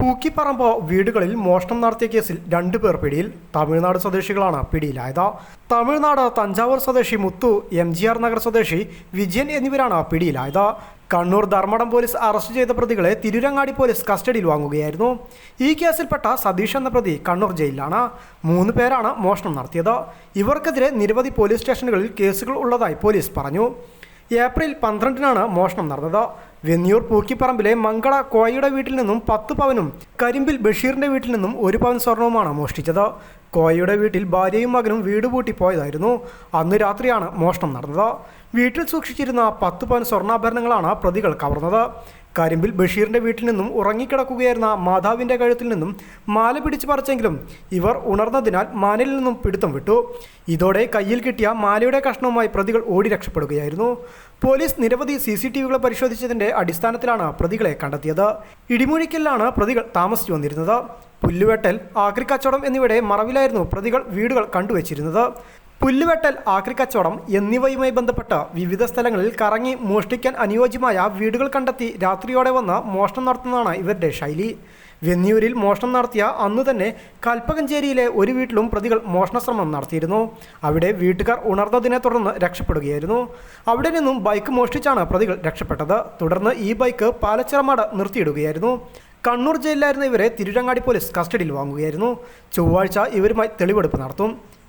പൂക്കിപ്പറമ്പ് വീടുകളിൽ മോഷണം നടത്തിയ കേസിൽ രണ്ടുപേർ പിടിയിൽ തമിഴ്നാട് സ്വദേശികളാണ് പിടിയിലായത്. തമിഴ്നാട് തഞ്ചാവൂർ സ്വദേശി Muthu M G R Nagar സ്വദേശി വിജയൻ എന്നിവരാണ് പിടിയിലായത്. കണ്ണൂർ ധർമ്മടം പോലീസ് അറസ്റ്റ് ചെയ്ത പ്രതികളെ തിരുരങ്ങാടി പോലീസ് കസ്റ്റഡിയിൽ വാങ്ങുകയായിരുന്നു. ഈ കേസിൽപ്പെട്ട സതീഷ് എന്ന പ്രതി കണ്ണൂർ ജയിലിലാണ്. മൂന്ന് പേരാണ് മോഷണം നടത്തിയത്. ഇവർക്കെതിരെ നിരവധി പോലീസ് സ്റ്റേഷനുകളിൽ കേസുകൾ ഉള്ളതായി പോലീസ് പറഞ്ഞു. ഏപ്രിൽ പന്ത്രണ്ടിനാണ് മോഷണം നടന്നത്. വെന്നിയൂർ പൂക്കിപ്പറമ്പിലെ മംഗള കോയയുടെ വീട്ടിൽ നിന്നും പത്ത് പവനും കരിമ്പിൽ ബഷീറിന്റെ വീട്ടിൽ നിന്നും ഒരു പവൻ സ്വർണവുമാണ് മോഷ്ടിച്ചത്. കോയയുടെ വീട്ടിൽ ഭാര്യയും മകനും വീട് പൂട്ടി പോയതായിരുന്നു അന്ന് രാത്രിയാണ് മോഷണം നടന്നത്. വീട്ടിൽ സൂക്ഷിച്ചിരുന്ന പത്ത് പവൻ സ്വർണാഭരണങ്ങളാണ് പ്രതികൾ കവർന്നത്. കരിമ്പിൽ ബഷീറിന്റെ വീട്ടിൽ നിന്നും ഉറങ്ങിക്കിടക്കുകയായിരുന്ന മാതാവിന്റെ കഴുത്തിൽ നിന്നും മാല പിടിച്ചു പറിച്ചെങ്കിലും ഇവർ ഉണർന്നതിനാൽ മാനിൽ നിന്നും പിടുത്തം വിട്ടു. ഇതോടെ കയ്യിൽ കിട്ടിയ മാലയുടെ കഷ്ണവുമായി പ്രതികൾ ഓടി രക്ഷപ്പെടുകയായിരുന്നു. പോലീസ് നിരവധി സി സി ടി വികൾ പരിശോധിച്ചതിന്റെ അടിസ്ഥാനത്തിലാണ് പ്രതികളെ കണ്ടെത്തിയത്. ഇടിമുഴിക്കലിലാണ് പ്രതികൾ താമസിച്ചു വന്നിരുന്നത്. പുല്ലുവെട്ടൽ ആക്രിക്കച്ചവടം എന്നിവയുടെ മറവിലായിരുന്നു പ്രതികൾ വീടുകൾ കണ്ടുവച്ചിരുന്നത്. പുല്ലുവെട്ടൽ ആക്രിക്കച്ചവടം എന്നിവയുമായി ബന്ധപ്പെട്ട് വിവിധ സ്ഥലങ്ങളിൽ കറങ്ങി മോഷ്ടിക്കാൻ അനുയോജ്യമായ വീടുകൾ കണ്ടെത്തി രാത്രിയോടെ വന്ന് മോഷണം നടത്തുന്നതാണ് ഇവരുടെ ശൈലി. വെന്നിയൂരിൽ മോഷണം നടത്തിയ അന്നു തന്നെ കൽപ്പകഞ്ചേരിയിലെ ഒരു വീട്ടിലും പ്രതികൾ മോഷണശ്രമം നടത്തിയിരുന്നു. അവിടെ വീട്ടുകാർ ഉണർന്നതിനെ തുടർന്ന് രക്ഷപ്പെടുകയായിരുന്നു. അവിടെ നിന്നും ബൈക്ക് മോഷ്ടിച്ചാണ് പ്രതികൾ രക്ഷപ്പെട്ടത്. തുടർന്ന് ഈ ബൈക്ക് പാലച്ചിറമാട് നിർത്തിയിടുകയായിരുന്നു. കണ്ണൂർ ജയിലിലായിരുന്ന ഇവരെ തിരുരങ്ങാടി പോലീസ് കസ്റ്റഡിയിൽ വാങ്ങുകയായിരുന്നു. ചൊവ്വാഴ്ച ഇവരുമായി തെളിവെടുപ്പ് നടത്തും.